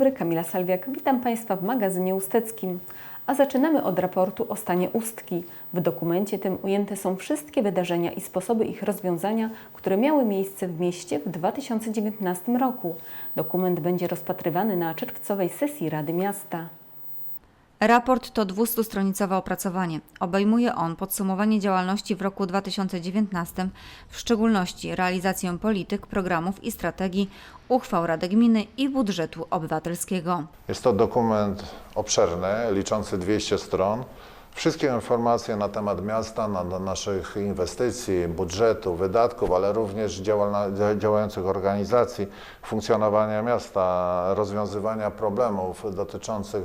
dobry, Kamila Salwiak. Witam Państwa w magazynie usteckim. A zaczynamy od raportu o stanie Ustki. W dokumencie tym ujęte są wszystkie wydarzenia i sposoby ich rozwiązania, które miały miejsce w mieście w 2019 roku. Dokument będzie rozpatrywany na czerwcowej sesji Rady Miasta. Raport to 200-stronicowe opracowanie. Obejmuje on podsumowanie działalności w roku 2019, w szczególności realizację polityk, programów i strategii, uchwał Rady Gminy i budżetu obywatelskiego. Jest to dokument obszerny, liczący 200 stron. Wszystkie informacje na temat miasta, na, na naszych inwestycji, budżetu, wydatków, ale również działalna, działających organizacji, funkcjonowania miasta, rozwiązywania problemów dotyczących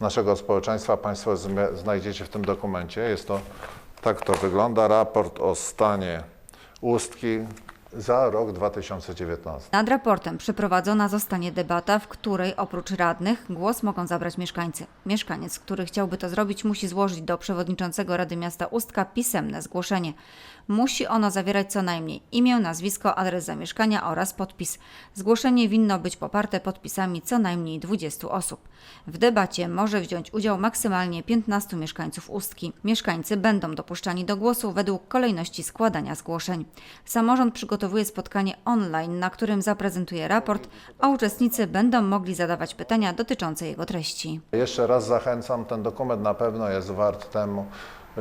naszego społeczeństwa. Państwo znajdziecie w tym dokumencie. Jest to, tak to wygląda, raport o stanie Ustki za rok 2019. Nad raportem przeprowadzona zostanie debata, w której oprócz radnych głos mogą zabrać mieszkańcy. Mieszkaniec, który chciałby to zrobić, musi złożyć do przewodniczącego Rady Miasta Ustka pisemne zgłoszenie. Musi ono zawierać co najmniej imię, nazwisko, adres zamieszkania oraz podpis. Zgłoszenie winno być poparte podpisami co najmniej 20 osób. W debacie może wziąć udział maksymalnie 15 mieszkańców Ustki. Mieszkańcy będą dopuszczani do głosu według kolejności składania zgłoszeń. Samorząd przygotowuje spotkanie online, na którym zaprezentuje raport, a uczestnicy będą mogli zadawać pytania dotyczące jego treści. Jeszcze raz zachęcam, ten dokument na pewno jest wart temu,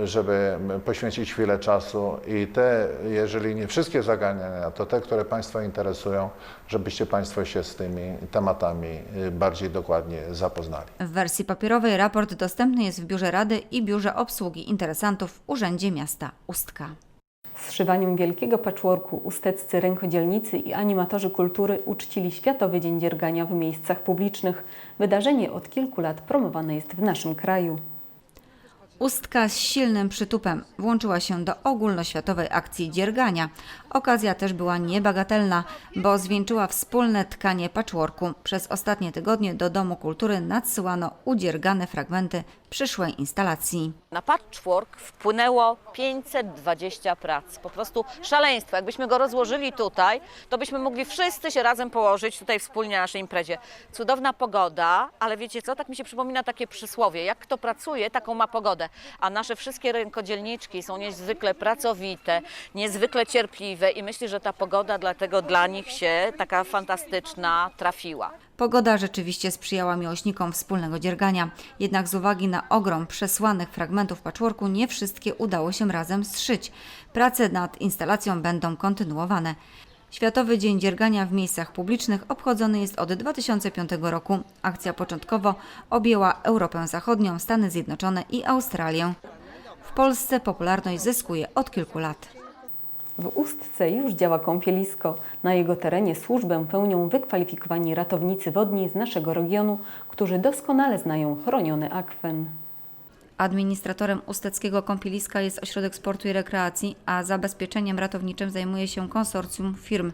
żeby poświęcić chwilę czasu i te, jeżeli nie wszystkie zagadnienia, to te, które Państwa interesują, żebyście Państwo się z tymi tematami y, bardziej dokładnie zapoznali. W wersji papierowej raport dostępny jest w Biurze Rady i Biurze Obsługi Interesantów w Urzędzie Miasta Ustka. Zszywaniem wielkiego patchworku usteccy rękodzielnicy i animatorzy kultury uczcili Światowy Dzień Dziergania w miejscach publicznych. Wydarzenie od kilku lat promowane jest w naszym kraju. Ustka z silnym przytupem włączyła się do ogólnoświatowej akcji dziergania. Okazja też była niebagatelna, bo zwieńczyła wspólne tkanie patchworku. Przez ostatnie tygodnie do Domu Kultury nadsyłano udziergane fragmenty przyszłej instalacji. Na patchwork wpłynęło 520 prac. Po prostu szaleństwo. Jakbyśmy go rozłożyli tutaj, to byśmy mogli wszyscy się razem położyć tutaj wspólnie na naszej imprezie. Cudowna pogoda, ale wiecie co, tak mi się przypomina takie przysłowie. Jak kto pracuje, taką ma pogodę. A nasze wszystkie rękodzielniczki są niezwykle pracowite, niezwykle cierpliwe i myślę, że ta pogoda dlatego dla nich się taka fantastyczna trafiła. Pogoda rzeczywiście sprzyjała miłośnikom wspólnego dziergania, jednak z uwagi na ogrom przesłanych fragmentów patchworku nie wszystkie udało się razem zszyć. Prace nad instalacją będą kontynuowane. Światowy Dzień Dziergania w miejscach publicznych obchodzony jest od 2005 roku. Akcja początkowo objęła Europę Zachodnią, Stany Zjednoczone i Australię. W Polsce popularność zyskuje od kilku lat. W Ustce już działa kąpielisko. Na jego terenie służbę pełnią wykwalifikowani ratownicy wodni z naszego regionu, którzy doskonale znają chroniony akwen. Administratorem usteckiego kąpieliska jest Ośrodek Sportu i Rekreacji, a zabezpieczeniem ratowniczym zajmuje się konsorcjum firm.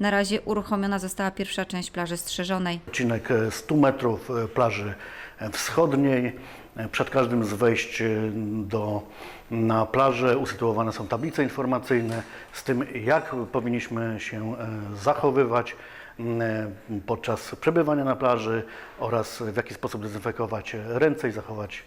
Na razie uruchomiona została pierwsza część plaży strzeżonej. odcinek e, 100 metrów e, plaży e, wschodniej. E, Przed każdym z wejść e, do, na plażę usytuowane są tablice informacyjne z tym, jak powinniśmy się e, zachowywać e, podczas przebywania na plaży oraz w jaki sposób dezynfekować ręce i zachować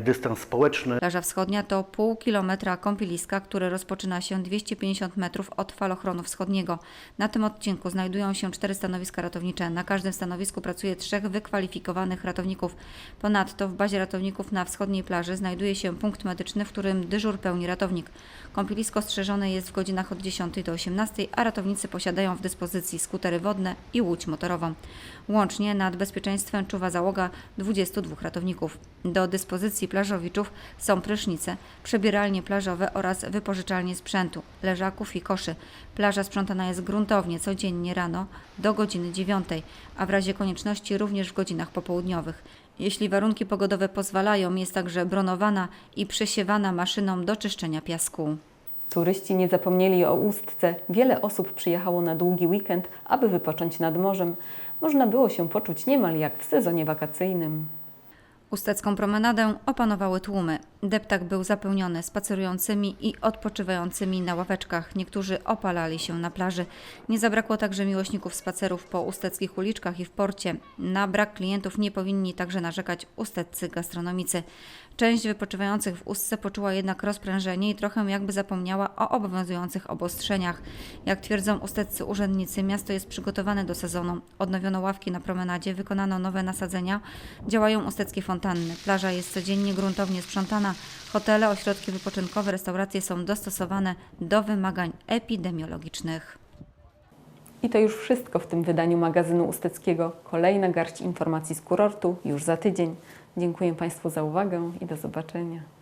dystans społeczny. Plaża wschodnia to pół kilometra kąpieliska, które rozpoczyna się 250 metrów od falochronu wschodniego. Na tym odcinku znajdują się cztery stanowiska ratownicze. Na każdym stanowisku pracuje trzech wykwalifikowanych ratowników. Ponadto w bazie ratowników na wschodniej plaży znajduje się punkt medyczny, w którym dyżur pełni ratownik. Kąpielisko strzeżone jest w godzinach od 10 do 18, a ratownicy posiadają w dyspozycji skutery wodne i łódź motorową. Łącznie nad bezpieczeństwem czuwa załoga 22 ratowników. Do dyspozycji plażowiczów są prysznice, przebieralnie plażowe oraz wypożyczalnie sprzętu, leżaków i koszy. Plaża sprzątana jest gruntownie codziennie rano do godziny 9, a w razie konieczności również w godzinach popołudniowych. Jeśli warunki pogodowe pozwalają, jest także bronowana i przesiewana maszyną do czyszczenia piasku. Turyści nie zapomnieli o Ustce. Wiele osób przyjechało na długi weekend, aby wypocząć nad morzem. Można było się poczuć niemal jak w sezonie wakacyjnym. Ustecką promenadę opanowały tłumy. Deptak był zapełniony spacerującymi i odpoczywającymi na ławeczkach. Niektórzy opalali się na plaży. Nie zabrakło także miłośników spacerów po usteckich uliczkach i w porcie. Na brak klientów nie powinni także narzekać usteccy gastronomicy. Część wypoczywających w Ustce poczuła jednak rozprężenie i trochę jakby zapomniała o obowiązujących obostrzeniach. Jak twierdzą usteccy urzędnicy, miasto jest przygotowane do sezonu. Odnowiono ławki na promenadzie, wykonano nowe nasadzenia, działają usteckie fontanny. Plaża jest codziennie gruntownie sprzątana. Hotele, ośrodki wypoczynkowe, restauracje są dostosowane do wymagań epidemiologicznych. I to już wszystko w tym wydaniu magazynu Usteckiego. Kolejna garść informacji z kurortu już za tydzień. Dziękuję Państwu za uwagę i do zobaczenia.